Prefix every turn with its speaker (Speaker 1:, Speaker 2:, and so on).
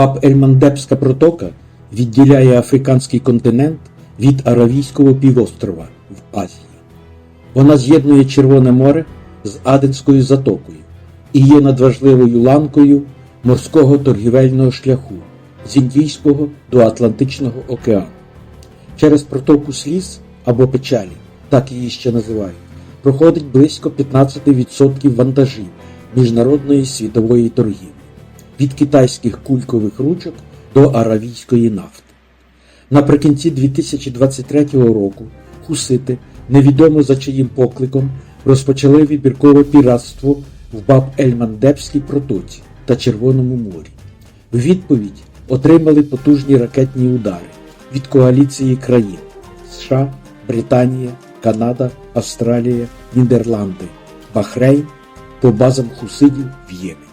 Speaker 1: Баб-Ель-Мандебська протока відділяє африканський континент від Аравійського півострова в Азії. Вона з'єднує Червоне море з Аденською затокою і є надважливою ланкою морського торгівельного шляху з Індійського до Атлантичного океану. Через протоку сліз або печалі, так її ще називають, проходить близько 15% вантажів міжнародної світової торгівлі від китайських кулькових ручок до аравійської нафти. Наприкінці 2023 року хусити, невідомо за чиїм покликом, розпочали вибіркове піратство в Баб-Ель-Мандебській протоці та Червоному морі. В відповідь отримали потужні ракетні удари від коаліції країн США, Британія, Канада, Австралія, Нідерланди, Бахрейн по базам хусидів в Ємені.